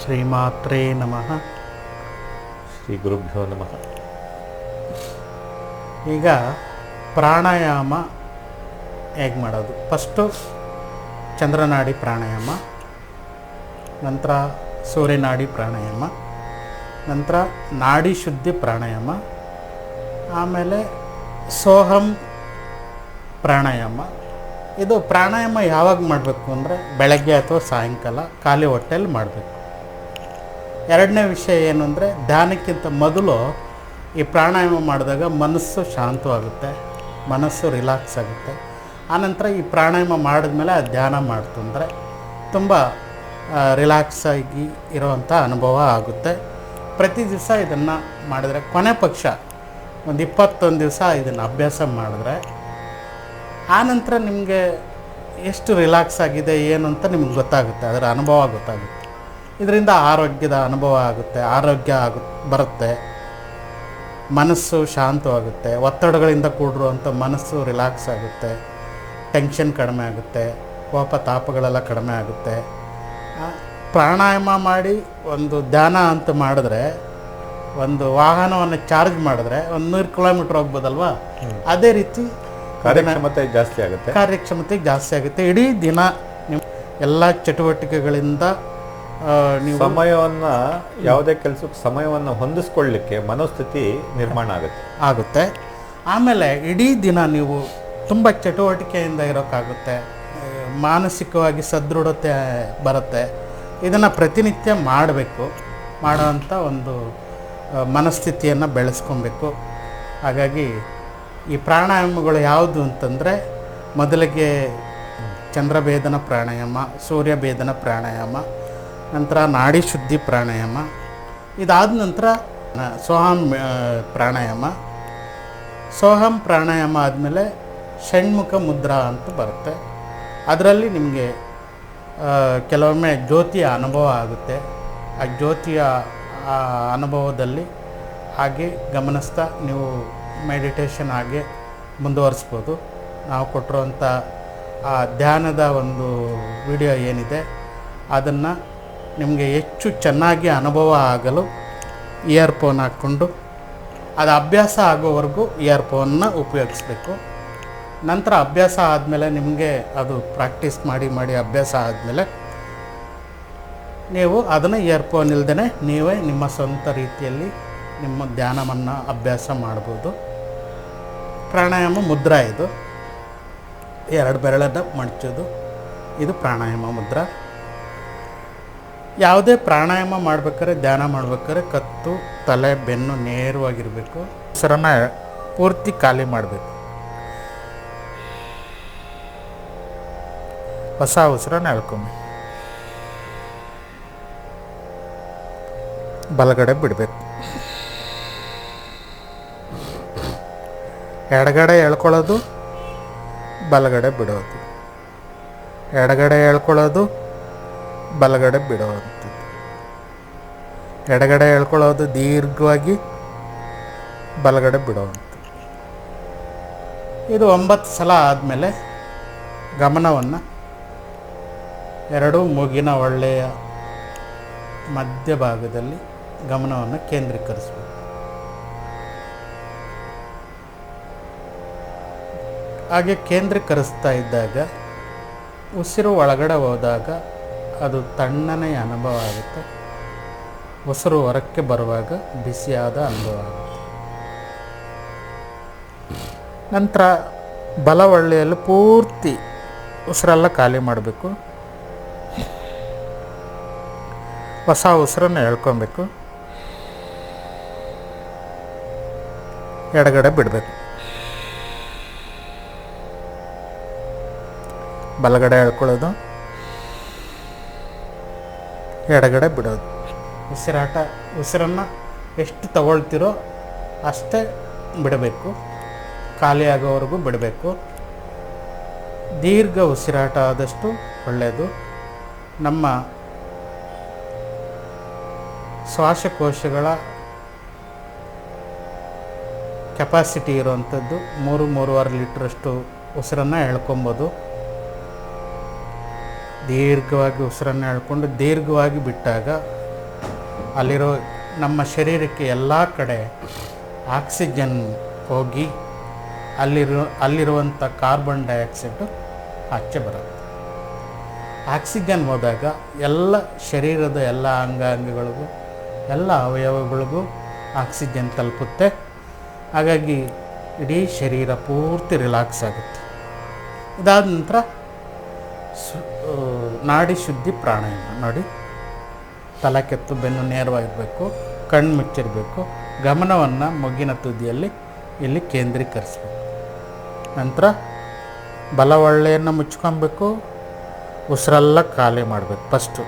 ಶ್ರೀಮಾತ್ರೇ ನಮಃ ಶ್ರೀ ಗುರುಭ್ಯೋ ನಮಃ ಈಗ ಪ್ರಾಣಾಯಾಮ ಹೇಗೆ ಮಾಡೋದು? ಫಸ್ಟು ಚಂದ್ರನಾಡಿ ಪ್ರಾಣಾಯಾಮ ನಂತರ ಸೂರ್ಯನಾಡಿ ಪ್ರಾಣಾಯಾಮ ನಂತರ ನಾಡಿ ಶುದ್ಧಿ ಪ್ರಾಣಾಯಾಮ ಆಮೇಲೆ ಸೋಹಂ ಪ್ರಾಣಾಯಾಮ. ಇದು ಪ್ರಾಣಾಯಾಮ ಯಾವಾಗ ಮಾಡಬೇಕು ಅಂದರೆ ಬೆಳಗ್ಗೆ ಅಥವಾ ಸಾಯಂಕಾಲ ಖಾಲಿ ಹೊಟ್ಟೆಯಲ್ಲಿ ಮಾಡಬೇಕು. ಎರಡನೇ ವಿಷಯ ಏನು ಅಂದರೆ ಧ್ಯಾನಕ್ಕಿಂತ ಮೊದಲು ಈ ಪ್ರಾಣಾಯಾಮ ಮಾಡಿದಾಗ ಮನಸ್ಸು ಶಾಂತವಾಗುತ್ತೆ, ಮನಸ್ಸು ರಿಲ್ಯಾಕ್ಸ್ ಆಗುತ್ತೆ. ಆನಂತರ ಈ ಪ್ರಾಣಾಯಾಮ ಮಾಡಿದ್ಮೇಲೆ ಆ ಧ್ಯಾನ ಮಾಡ್ತಂದರೆ ತುಂಬ ರಿಲ್ಯಾಕ್ಸ್ ಆಗಿ ಇರುವಂಥ ಅನುಭವ ಆಗುತ್ತೆ. ಪ್ರತಿ ದಿವಸ ಇದನ್ನು ಮಾಡಿದರೆ ಕೊನೆ ಪಕ್ಷ ಒಂದು ಇಪ್ಪತ್ತೊಂದು ದಿವಸ ಇದನ್ನು ಅಭ್ಯಾಸ ಮಾಡಿದ್ರೆ ಆನಂತರ ನಿಮಗೆ ಎಷ್ಟು ರಿಲ್ಯಾಕ್ಸ್ ಆಗಿದೆ ಏನು ಅಂತ ನಿಮ್ಗೆ ಗೊತ್ತಾಗುತ್ತೆ ಅದರ ಅನುಭವ ಗೊತ್ತಾಗುತ್ತೆ. ಇದರಿಂದ ಆರೋಗ್ಯದ ಅನುಭವ ಆಗುತ್ತೆ ಆರೋಗ್ಯ ಆಗು ಬರುತ್ತೆ. ಮನಸ್ಸು ಶಾಂತವಾಗುತ್ತೆ ಒತ್ತಡಗಳಿಂದ ಕೂಡಿರುವಂಥ ಮನಸ್ಸು ರಿಲ್ಯಾಕ್ಸ್ ಆಗುತ್ತೆ ಟೆನ್ಷನ್ ಕಡಿಮೆ ಆಗುತ್ತೆ ಕೋಪ ತಾಪಗಳೆಲ್ಲ ಕಡಿಮೆ ಆಗುತ್ತೆ. ಪ್ರಾಣಾಯಾಮ ಮಾಡಿ ಒಂದು ಧ್ಯಾನ ಅಂತ ಮಾಡಿದ್ರೆ ಒಂದು ವಾಹನವನ್ನು ಚಾರ್ಜ್ ಮಾಡಿದ್ರೆ ಒಂದು ನೂರು ಕಿಲೋಮೀಟ್ರ್ ಹೋಗ್ಬೋದಲ್ವಾ? ಅದೇ ರೀತಿ ಕಾರ್ಯಕ್ಷಮತೆ ಜಾಸ್ತಿ ಆಗುತ್ತೆ. ಕಾರ್ಯಕ್ಷಮತೆ ಜಾಸ್ತಿ ಆಗುತ್ತೆ. ಇಡೀ ದಿನ ನಿಮ್ಮ ಎಲ್ಲ ಚಟುವಟಿಕೆಗಳಿಂದ ನೀವು ಸಮಯವನ್ನು ಯಾವುದೇ ಕೆಲಸಕ್ಕೆ ಸಮಯವನ್ನು ಹೊಂದಿಸ್ಕೊಳ್ಳಿಕ್ಕೆ ಮನೋಸ್ಥಿತಿ ನಿರ್ಮಾಣ ಆಗುತ್ತೆ. ಆಗುತ್ತೆ. ಆಮೇಲೆ ಇಡೀ ದಿನ ನೀವು ತುಂಬ ಚಟುವಟಿಕೆಯಿಂದ ಇರೋಕ್ಕಾಗುತ್ತೆ. ಮಾನಸಿಕವಾಗಿ ಸದೃಢತೆ ಬರುತ್ತೆ. ಇದನ್ನು ಪ್ರತಿನಿತ್ಯ ಮಾಡಬೇಕು. ಮಾಡೋವಂಥ ಒಂದು ಮನಸ್ಥಿತಿಯನ್ನು ಬೆಳೆಸ್ಕೊಬೇಕು. ಹಾಗಾಗಿ ಈ ಪ್ರಾಣಾಯಾಮಗಳು ಯಾವುದು ಅಂತಂದರೆ ಮೊದಲಿಗೆ ಚಂದ್ರಭೇದನ ಪ್ರಾಣಾಯಾಮ, ಸೂರ್ಯಭೇದನ ಪ್ರಾಣಾಯಾಮ, ನಂತರ ನಾಡಿ ಶುದ್ಧಿ ಪ್ರಾಣಾಯಾಮ, ಇದಾದ ನಂತರ ಸೋಹಂ ಪ್ರಾಣಾಯಾಮ. ಸೋಹಂ ಪ್ರಾಣಾಯಾಮ ಆದಮೇಲೆ ಷಣ್ಮುಖ ಮುದ್ರಾ ಅಂತ ಬರುತ್ತೆ. ಅದರಲ್ಲಿ ನಿಮಗೆ ಕೆಲವೊಮ್ಮೆ ಜ್ಯೋತಿಯ ಅನುಭವ ಆಗುತ್ತೆ. ಆ ಜ್ಯೋತಿಯ ಅನುಭವದಲ್ಲಿ ಹಾಗೆ ಗಮನಿಸ್ತಾ ನೀವು ಮೆಡಿಟೇಷನ್ ಆಗಿ ಮುಂದುವರಿಸ್ಬೋದು. ನಾವು ಕೊಟ್ಟಿರುವಂಥ ಆ ಧ್ಯಾನದ ಒಂದು ವಿಡಿಯೋ ಏನಿದೆ, ಅದನ್ನು ನಿಮಗೆ ಹೆಚ್ಚು ಚೆನ್ನಾಗಿ ಅನುಭವ ಆಗಲು ಇಯರ್ಫೋನ್ ಹಾಕ್ಕೊಂಡು, ಅದು ಅಭ್ಯಾಸ ಆಗೋವರೆಗೂ ಇಯರ್ಫೋನ್ನ ಉಪಯೋಗಿಸ್ಬೇಕು. ನಂತರ ಅಭ್ಯಾಸ ಆದಮೇಲೆ ನಿಮಗೆ ಅದು ಪ್ರಾಕ್ಟೀಸ್ ಮಾಡಿ ಮಾಡಿ ಅಭ್ಯಾಸ ಆದಮೇಲೆ ನೀವು ಅದನ್ನು ಇಯರ್ಫೋನ್ ಇಲ್ದೇ ನೀವೇ ನಿಮ್ಮ ಸ್ವಂತ ರೀತಿಯಲ್ಲಿ ನಿಮ್ಮ ಧ್ಯಾನವನ್ನು ಅಭ್ಯಾಸ ಮಾಡ್ಬೋದು. ಪ್ರಾಣಾಯಾಮ ಮುದ್ರಾ ಇದು. ಎರಡು ಬೆರಳನ್ನು ಮಡಚೋದು. ಇದು ಪ್ರಾಣಾಯಾಮ ಮುದ್ರಾ. ಯಾವುದೇ ಪ್ರಾಣಾಯಾಮ ಮಾಡ್ಬೇಕಾದ್ರೆ, ಧ್ಯಾನ ಮಾಡ್ಬೇಕಾದ್ರೆ ಕತ್ತು, ತಲೆ, ಬೆನ್ನು ನೇರವಾಗಿರಬೇಕು. ಸರನ ಪೂರ್ತಿ ಖಾಲಿ ಮಾಡಬೇಕು. ಹೊಸ ಉಸಿರನ್ನ ಎಳ್ಕೊಂಬಿ ಬಲಗಡೆ ಬಿಡಬೇಕು. ಎಡಗಡೆ ಎಳ್ಕೊಳ್ಳೋದು, ಬಲಗಡೆ ಬಿಡೋದು. ಎಡಗಡೆ ಎಳ್ಕೊಳ್ಳೋದು, ಬಲಗಡೆ ಬಿಡೋವಂಥದ್ದು. ಎಡಗಡೆ ಎಳ್ಕೊಳ್ಳೋದು ದೀರ್ಘವಾಗಿ, ಬಲಗಡೆ ಬಿಡೋವಂಥದ್ದು. ಇದು ಒಂಬತ್ತು ಸಲ ಆದಮೇಲೆ ಗಮನವನ್ನು ಎರಡೂ ಮೂಗಿನ ಒಳ್ಳೆಯ ಮಧ್ಯಭಾಗದಲ್ಲಿ ಗಮನವನ್ನು ಕೇಂದ್ರೀಕರಿಸಬೇಕು. ಹಾಗೆ ಕೇಂದ್ರೀಕರಿಸ್ತಾ ಇದ್ದಾಗ, ಉಸಿರು ಒಳಗಡೆ ಹೋದಾಗ ಅದು ತಣ್ಣನೆಯ ಅನುಭವ ಆಗುತ್ತೆ. ಉಸಿರು ಹೊರಕ್ಕೆ ಬರುವಾಗ ಬಿಸಿಯಾದ ಅನುಭವ ಆಗುತ್ತೆ. ನಂತರ ಬಲ ಒಳ್ಳೆಯಲ್ಲಿ ಪೂರ್ತಿ ಉಸಿರೆಲ್ಲ ಖಾಲಿ ಮಾಡಬೇಕು. ಹೊಸ ಉಸಿರನ್ನು ಎಳ್ಕೊಬೇಕು. ಎಡಗಡೆ ಬಿಡಬೇಕು. ಬಲಗಡೆ ಎಳ್ಕೊಳ್ಳೋದು. ಎಡಗಡೆ ಬಿಡೋದು. ಉಸಿರಾಟ, ಉಸಿರನ್ನು ಎಷ್ಟು ತಗೊಳ್ತಿರೋ ಅಷ್ಟೇ ಬಿಡಬೇಕು. ಖಾಲಿ ಆಗೋವರೆಗೂ ಬಿಡಬೇಕು. ದೀರ್ಘ ಉಸಿರಾಟ ಆದಷ್ಟು ಒಳ್ಳೆಯದು. ನಮ್ಮ ಶ್ವಾಸಕೋಶಗಳ ಕೆಪಾಸಿಟಿ ಇರುವಂಥದ್ದು ಮೂರು, ಮೂರುವರೆ ಲೀಟ್ರಷ್ಟು ಉಸಿರನ್ನು ಎಳ್ಕೊಬೋದು. ದೀರ್ಘವಾಗಿ ಉಸಿರನ್ನು ಹೇಳ್ಕೊಂಡು ದೀರ್ಘವಾಗಿ ಬಿಟ್ಟಾಗ ಅಲ್ಲಿರೋ ನಮ್ಮ ಶರೀರಕ್ಕೆ ಎಲ್ಲ ಕಡೆ ಆಕ್ಸಿಜನ್ ಹೋಗಿ ಅಲ್ಲಿರೋ ಅಲ್ಲಿರುವಂಥ ಕಾರ್ಬನ್ ಡೈಆಕ್ಸೈಡು ಆಚೆ ಬರುತ್ತೆ. ಆಕ್ಸಿಜನ್ ಹೋದಾಗ ಎಲ್ಲ ಶರೀರದ ಎಲ್ಲ ಅಂಗಾಂಗಗಳಿಗೂ, ಎಲ್ಲ ಅವಯವಗಳಿಗೂ ಆಕ್ಸಿಜನ್ ತಲುಪುತ್ತೆ. ಹಾಗಾಗಿ ಇಡೀ ಶರೀರ ಪೂರ್ತಿ ರಿಲ್ಯಾಕ್ಸ್ ಆಗುತ್ತೆ. ಇದಾದ ನಂತರ ಸು ನಾಡಿ ಶುದ್ಧಿ ಪ್ರಾಣಾಯಾಮ. ನೋಡಿ, ತಲೆ ಕೆತ್ತು, ಬೆನ್ನು ನೇರವಾಗಿರಬೇಕು, ಕಣ್ಣು ಮುಚ್ಚಿರಬೇಕು, ಗಮನವನ್ನು ಮೊಗ್ಗಿನ ತುದಿಯಲ್ಲಿ ಇಲ್ಲಿ ಕೇಂದ್ರೀಕರಿಸಬೇಕು. ನಂತರ ಬಲ ಒಳ್ಳೆಯನ್ನು ಮುಚ್ಕೊಬೇಕು ಉಸಿರೆಲ್ಲ ಖಾಲಿ ಮಾಡಬೇಕು ಫಸ್ಟು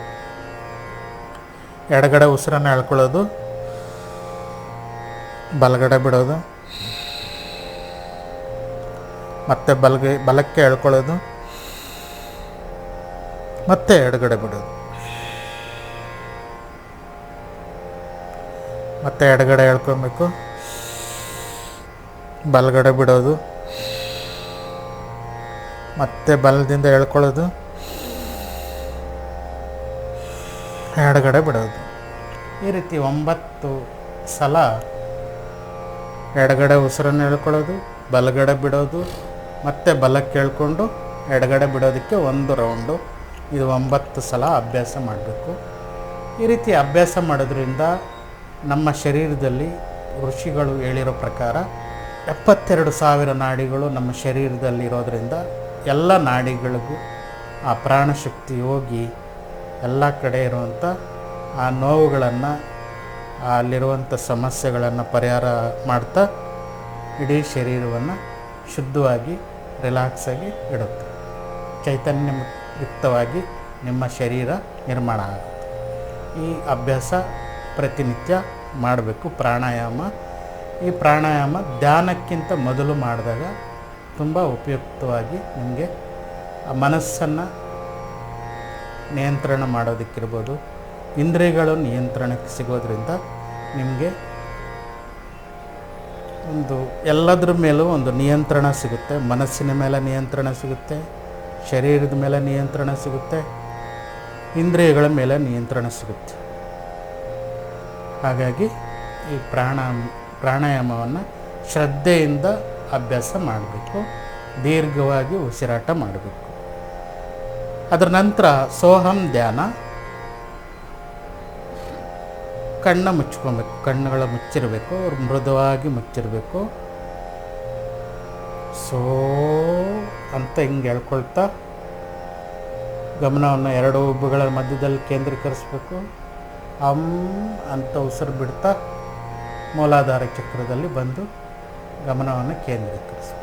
ಎಡಗಡೆ ಉಸಿರನ್ನು ಎಳ್ಕೊಳ್ಳೋದು, ಬಲಗಡೆ ಬಿಡೋದು, ಮತ್ತೆ ಬಲಗೆ, ಬಲಕ್ಕೆ ಎಳ್ಕೊಳ್ಳೋದು ಮತ್ತೆ ಎಡಗಡೆ ಬಿಡೋದು ಮತ್ತೆ ಎಡಗಡೆ ಎಳ್ಕೊಬೇಕು ಬಲಗಡೆ ಬಿಡೋದು. ಮತ್ತೆ ಬಲದಿಂದ ಎಳ್ಕೊಳ್ಳೋದು ಎಡಗಡೆ ಬಿಡೋದು. ಈ ರೀತಿ ಒಂಬತ್ತು ಸಲ ಎಡಗಡೆ ಉಸಿರನ್ನು ಎಳ್ಕೊಳ್ಳೋದು ಬಲಗಡೆ ಬಿಡೋದು, ಮತ್ತೆ ಬಲಕ್ಕೆ ಎಳ್ಕೊಂಡು ಎಡಗಡೆ ಬಿಡೋದಕ್ಕೆ ಒಂದು ರೌಂಡು. ಇದು ಒಂಬತ್ತು ಸಲ ಅಭ್ಯಾಸ ಮಾಡಬೇಕು. ಈ ರೀತಿ ಅಭ್ಯಾಸ ಮಾಡೋದ್ರಿಂದ ನಮ್ಮ ಶರೀರದಲ್ಲಿ ಋಷಿಗಳು ಹೇಳಿರೋ ಪ್ರಕಾರ ಎಪ್ಪತ್ತೆರಡು ಸಾವಿರ ನಾಡಿಗಳು ನಮ್ಮ ಶರೀರದಲ್ಲಿ ಇರೋದರಿಂದ ಎಲ್ಲ ನಾಡಿಗಳಿಗೂ ಆ ಪ್ರಾಣಶಕ್ತಿ ಹೋಗಿ ಎಲ್ಲ ಕಡೆ ಇರುವಂಥ ಆ ನೋವುಗಳನ್ನು ಅಲ್ಲಿರುವಂಥ ಸಮಸ್ಯೆಗಳನ್ನು ಪರಿಹಾರ ಮಾಡ್ತಾ ಇಡೀ ಶರೀರವನ್ನು ಶುದ್ಧವಾಗಿ ರಿಲ್ಯಾಕ್ಸಾಗಿ ಇಡುತ್ತೆ. ಚೈತನ್ಯ ಯುಕ್ತವಾಗಿ ನಿಮ್ಮ ಶರೀರ ನಿರ್ಮಾಣ ಆಗುತ್ತೆ. ಈ ಅಭ್ಯಾಸ ಪ್ರತಿನಿತ್ಯ ಮಾಡಬೇಕು, ಪ್ರಾಣಾಯಾಮ. ಈ ಪ್ರಾಣಾಯಾಮ ಧ್ಯಾನಕ್ಕಿಂತ ಮೊದಲು ಮಾಡಿದಾಗ ತುಂಬ ಉಪಯುಕ್ತವಾಗಿ ನಿಮಗೆ ಮನಸ್ಸನ್ನು ನಿಯಂತ್ರಣ ಮಾಡೋದಕ್ಕಿರ್ಬೋದು, ಇಂದ್ರಿಯಗಳು ನಿಯಂತ್ರಣಕ್ಕೆ ಸಿಗೋದ್ರಿಂದ ನಿಮಗೆ ಒಂದು ಎಲ್ಲದರ ಮೇಲೂ ಒಂದು ನಿಯಂತ್ರಣ ಸಿಗುತ್ತೆ, ಮನಸ್ಸಿನ ಮೇಲೆ ನಿಯಂತ್ರಣ ಸಿಗುತ್ತೆ. ಶರೀರದ ಮೇಲೆ ನಿಯಂತ್ರಣ ಸಿಗುತ್ತೆ, ಇಂದ್ರಿಯಗಳ ಮೇಲೆ ನಿಯಂತ್ರಣ ಸಿಗುತ್ತೆ. ಹಾಗಾಗಿ ಈ ಪ್ರಾಣ, ಪ್ರಾಣಾಯಾಮವನ್ನು ಶ್ರದ್ಧೆಯಿಂದ ಅಭ್ಯಾಸ ಮಾಡಬೇಕು, ದೀರ್ಘವಾಗಿ ಉಸಿರಾಟ ಮಾಡಬೇಕು. ಅದರ ನಂತರ ಸೋಹಂ ಧ್ಯಾನ. ಕಣ್ಣ ಮುಚ್ಕೊಬೇಕು, ಕಣ್ಣುಗಳ ಮುಚ್ಚಿರಬೇಕು, ಮೃದುವಾಗಿ ಮುಚ್ಚಿರಬೇಕು. ಸೋ ಅಂತ ಹಿಂಗೆ ಹೇಳ್ಕೊಳ್ತಾ ಗಮನವನ್ನು ಎರಡು ಉಬ್ಬುಗಳ ಮಧ್ಯದಲ್ಲಿ ಕೇಂದ್ರೀಕರಿಸಬೇಕು. ಅಂ ಅಂತ ಉಸಿರು ಬಿಡ್ತಾ ಮೂಲಾಧಾರ ಚಕ್ರದಲ್ಲಿ ಬಂದು ಗಮನವನ್ನು ಕೇಂದ್ರೀಕರಿಸಬೇಕು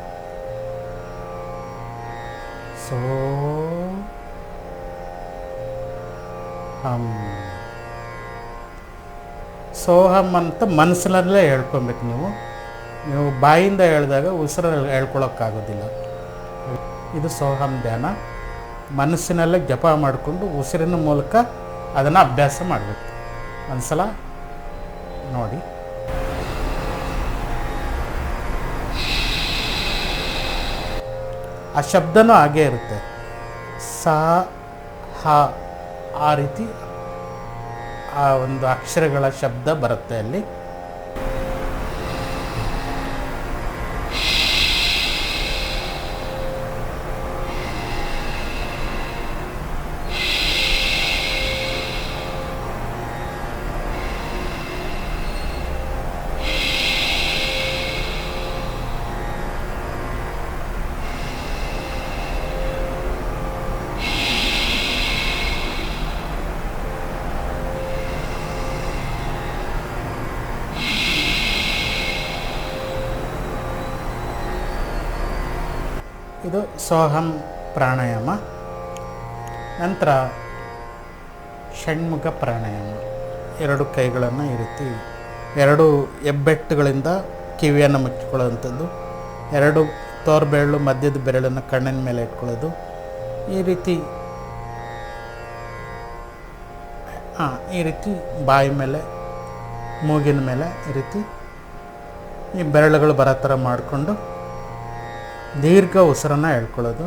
ಸೋ ಹಂ. ಸೋಹಂ ಅಂತ ಮನಸ್ಸಿನಲ್ಲೇ ಹೇಳ್ಕೊಬೇಕು ನೀವು. ನೀವು ಬಾಯಿಂದ ಹೇಳಿದಾಗ ಉಸಿರಲ್ಲಿ ಹೇಳ್ಕೊಳಕ್ಕಾಗೋದಿಲ್ಲ. ಇದು ಸೋಹಂ ಧ್ಯಾನ ಮನಸ್ಸಿನಲ್ಲೇ ಜಪ ಮಾಡಿಕೊಂಡು ಉಸಿರಿನ ಮೂಲಕ ಅದನ್ನು ಅಭ್ಯಾಸ ಮಾಡಬೇಕು. ಒಂದ್ಸಲ ನೋಡಿ. ಆ ಶಬ್ದನೂ ಹಾಗೇ ಇರುತ್ತೆ. ಸ, ಹ, ಆ ರೀತಿ ಆ ಒಂದು ಅಕ್ಷರಗಳ ಶಬ್ದ ಬರುತ್ತೆ ಅಲ್ಲಿ. ಇದು ಸೋಹಂ ಪ್ರಾಣಾಯಾಮ. ನಂತರ ಷಣ್ಮುಖ ಪ್ರಾಣಾಯಾಮ. ಎರಡು ಕೈಗಳನ್ನು ಈ ರೀತಿ, ಎರಡು ಹೆಬ್ಬೆಟ್ಟುಗಳಿಂದ ಕಿವಿಯನ್ನು ಮುಚ್ಚಿಕೊಳ್ಳುವಂಥದ್ದು, ಎರಡು ತೋರ್ಬೆರಳು ಮಧ್ಯದ ಬೆರಳನ್ನು ಕಣ್ಣಿನ ಮೇಲೆ ಇಟ್ಕೊಳ್ಳೋದು. ಈ ರೀತಿ ಹಾಂ ಈ ರೀತಿ ಬಾಯಿ ಮೇಲೆ, ಮೂಗಿನ ಮೇಲೆ ಈ ರೀತಿ ಈ ಬೆರಳುಗಳು ಬರೋ ಥರ ಮಾಡಿಕೊಂಡು ದೀರ್ಘ ಉಸಿರನ್ನು ಹೇಳ್ಕೊಳ್ಳೋದು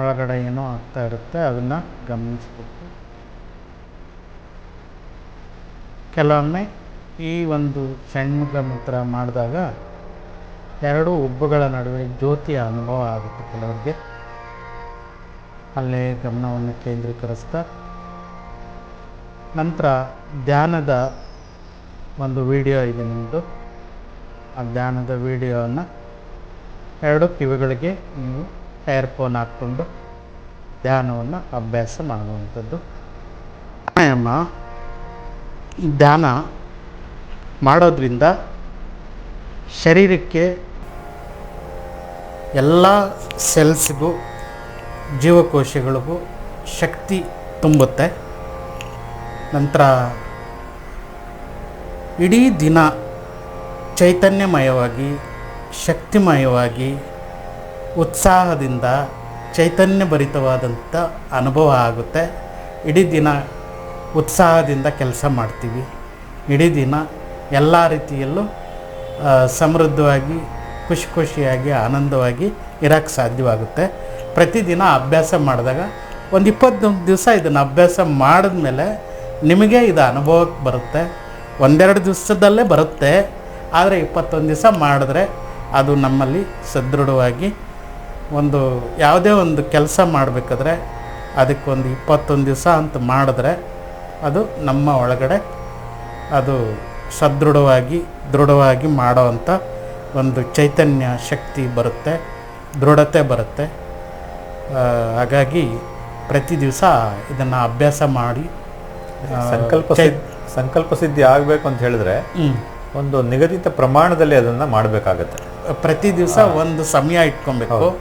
ಒಳಗಡೆ ಏನೋ ಆಗ್ತಾ ಇರುತ್ತೆ, ಅದನ್ನು ಗಮನಿಸ್ಬೇಕು. ಕೆಲವೊಮ್ಮೆ ಈ ಒಂದು ಷಣ್ಮುಖ ಮಂತ್ರ ಮಾಡಿದಾಗ ಎರಡು ಉಬ್ಬುಗಳ ನಡುವೆ ಜ್ಯೋತಿಯ ಅನುಭವ ಆಗುತ್ತೆ ಕೆಲವರಿಗೆ. ಅಲ್ಲೇ ಗಮನವನ್ನು ಕೇಂದ್ರೀಕರಿಸ್ತಾ ನಂತರ ಧ್ಯಾನದ ಒಂದು ವಿಡಿಯೋ ಇದೆ ನಿಮ್ಮದು. ಆ ಧ್ಯಾನದ ವಿಡಿಯೋವನ್ನು ಎರಡು ಕಿವಿಗಳಿಗೆ ನೀವು ಏರ್ಫೋನ್ ಹಾಕ್ಕೊಂಡು ಧ್ಯಾನವನ್ನು ಅಭ್ಯಾಸ ಮಾಡುವಂಥದ್ದು. ಪ್ರಾಣಾಯಾಮ, ಧ್ಯಾನ ಮಾಡೋದ್ರಿಂದ ಶರೀರಕ್ಕೆ ಎಲ್ಲ ಸೆಲ್ಸ್ಗೂ ಜೀವಕೋಶಗಳಿಗೂ ಶಕ್ತಿ ತುಂಬುತ್ತೆ. ನಂತರ ಇಡೀ ದಿನ ಚೈತನ್ಯಮಯವಾಗಿ, ಶಕ್ತಿಮಯವಾಗಿ, ಉತ್ಸಾಹದಿಂದ ಚೈತನ್ಯಭರಿತವಾದಂಥ ಅನುಭವ ಆಗುತ್ತೆ. ಇಡೀ ದಿನ ಉತ್ಸಾಹದಿಂದ ಕೆಲಸ ಮಾಡ್ತೀವಿ. ಇಡೀ ದಿನ ಎಲ್ಲ ರೀತಿಯಲ್ಲೂ ಸಮೃದ್ಧವಾಗಿ, ಖುಷಿ ಖುಷಿಯಾಗಿ, ಆನಂದವಾಗಿ ಇರೋಕ್ಕೆ ಸಾಧ್ಯವಾಗುತ್ತೆ. ಪ್ರತಿದಿನ ಅಭ್ಯಾಸ ಮಾಡಿದಾಗ ಒಂದು ಇಪ್ಪತ್ತೊಂದು ದಿವಸ ಇದನ್ನು ಅಭ್ಯಾಸ ಮಾಡಿದ್ಮೇಲೆ ನಿಮಗೆ ಇದು ಅನುಭವಕ್ಕೆ ಬರುತ್ತೆ. ಒಂದೆರಡು ದಿವಸದಲ್ಲೇ ಬರುತ್ತೆ. ಆದರೆ ಇಪ್ಪತ್ತೊಂದು ದಿವಸ ಮಾಡಿದ್ರೆ ಅದು ನಮ್ಮಲ್ಲಿ ಸದೃಢವಾಗಿ ಒಂದು ಯಾವುದೇ ಒಂದು ಕೆಲಸ ಮಾಡಬೇಕಾದ್ರೆ ಅದಕ್ಕೊಂದು ಇಪ್ಪತ್ತೊಂದು ದಿವಸ ಅಂತ ಮಾಡಿದ್ರೆ ಅದು ನಮ್ಮ ಒಳಗಡೆ ಅದು ಸದೃಢವಾಗಿ, ದೃಢವಾಗಿ ಮಾಡೋವಂಥ ಒಂದು ಚೈತನ್ಯ ಶಕ್ತಿ ಬರುತ್ತೆ, ದೃಢತೆ ಬರುತ್ತೆ. ಹಾಗಾಗಿ ಪ್ರತಿ ದಿವಸ ಇದನ್ನು ಅಭ್ಯಾಸ ಮಾಡಿ ಸಂಕಲ್ಪ ಸಂಕಲ್ಪ ಸಿದ್ಧಿ ಆಗಬೇಕು ಅಂತ ಹೇಳಿದ್ರೆ ಒಂದು ನಿಗದಿತ ಪ್ರಮಾಣದಲ್ಲಿ ಅದನ್ನ ಮಾಡಬೇಕಾಗತ್ತೆ. ಪ್ರತಿ ದಿವಸ ಒಂದು ಸಮಯ ಇಟ್ಕೊಬೇಕು.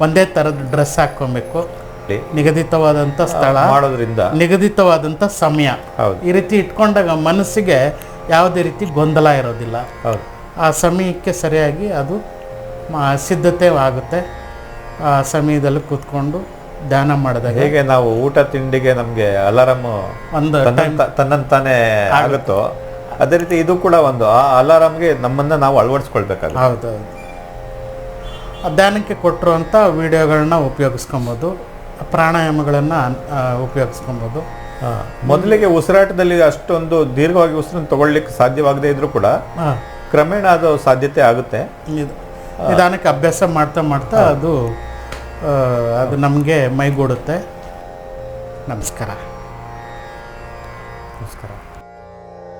ಒಂದೇ ಥರದ ಡ್ರೆಸ್ ಹಾಕ್ಕೊಬೇಕು. ನಿಗದಿತವಾದಂಥ ಸ್ಥಳ. ಮಾಡೋದ್ರಿಂದ. ನಿಗದಿತವಾದಂಥ ಸಮಯ. ಈ ರೀತಿ ಇಟ್ಕೊಂಡಾಗ ಮನಸ್ಸಿಗೆ ಯಾವುದೇ ರೀತಿ ಗೊಂದಲ ಇರೋದಿಲ್ಲ. ಆ ಸಮಯಕ್ಕೆ ಸರಿಯಾಗಿ ಅದು ಸಿದ್ಧತೆ ಆಗುತ್ತೆ. ಆ ಸಮಯದಲ್ಲಿ ಕೂತ್ಕೊಂಡು ಧ್ಯಾನ ಮಾಡಿದಾಗ ಹೇಗೆ ನಾವು ಊಟ ತಿಂಡಿಗೆ ನಮ್ಗೆ ಅಲಾರಾಮ್ ಒಂದು ತನ್ನಂತ ತನ್ನಂತಾನೆ ಆಗುತ್ತೋ. ಅದೇ ರೀತಿ ಇದು ಕೂಡ ಒಂದು ಆ ಅಲಾರಾಮ್ಗೆ ನಮ್ಮನ್ನ ನಾವು ಅಳವಡಿಸ್ಕೊಳ್ಬೇಕಾಗುತ್ತೆ. ಹೌದೌದು. ಆ ಧ್ಯಾನಕ್ಕೆ ಕೊಟ್ಟಿರುವಂಥ ವಿಡಿಯೋಗಳನ್ನ ಉಪಯೋಗಿಸ್ಕೊಬೋದು ಪ್ರಾಣಾಯಾಮಗಳನ್ನು ಉಪಯೋಗಿಸ್ಕೊಬೋದು. ಮೊದಲಿಗೆ ಉಸಿರಾಟದಲ್ಲಿ ಅಷ್ಟೊಂದು ದೀರ್ಘವಾಗಿ ಉಸಿರನ್ನು ತಗೊಳ್ಳಿಕ್ಕೆ ಸಾಧ್ಯವಾಗದೇ ಇದ್ರೂ ಕೂಡ ಕ್ರಮೇಣ ಅದು ಸಾಧ್ಯತೆ ಆಗುತ್ತೆ. ನಿಧಾನಕ್ಕೆ ಅಭ್ಯಾಸ ಮಾಡ್ತಾ ಮಾಡ್ತಾ ಅದು ಅದು ನಮಗೆ ಮೈಗೂಡುತ್ತೆ. ನಮಸ್ಕಾರ.